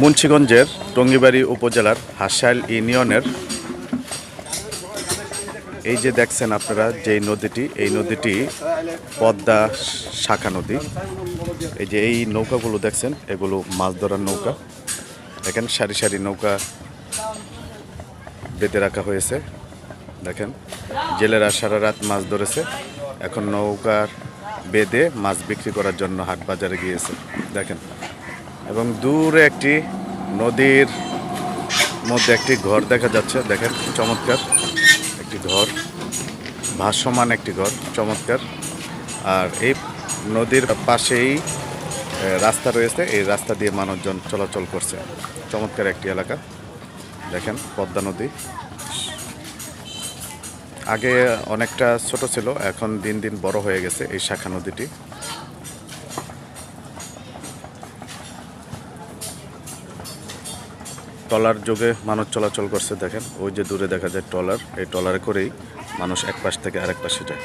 মুন্সীগঞ্জের টঙ্গিবাড়ি উপজেলার হাসাইল ইউনিয়নের। এই যে দেখছেন আপনারা যে নদীটি, এই নদীটি পদ্মা শাখা নদী। এই যে এই নৌকাগুলো দেখছেন, এগুলো মাছ ধরার নৌকা। দেখেন, সারি সারি নৌকা বেঁধে রাখা হয়েছে। দেখেন, জেলেরা সারা রাত মাছ ধরেছে। এখন নৌকার বেঁধে মাছ বিক্রি করার জন্য হাট বাজারে গিয়েছে। দেখেন এবং দূরে একটি নদীর মধ্যে একটি ঘর দেখা যাচ্ছে। দেখেন, চমৎকার একটি ঘর, ভাসমান একটি ঘর, চমৎকার। আর এই নদীর পাশেই রাস্তা রয়েছে। এই রাস্তা দিয়ে মানুষজন চলাচল করছে। চমৎকার একটি এলাকা। দেখেন, পদ্মা নদী। আগে অনেকটা ছোট ছিল, এখন দিন দিন বড় হয়ে গেছে এই শাখা নদীটি। ট্রলার যোগে মানুষ চলাচল করছে, দেখেন। ওই যে দূরে দেখা যায় টলার এই টলারে করেই মানুষ এক পাশ থেকে আরেক পাশে যায়।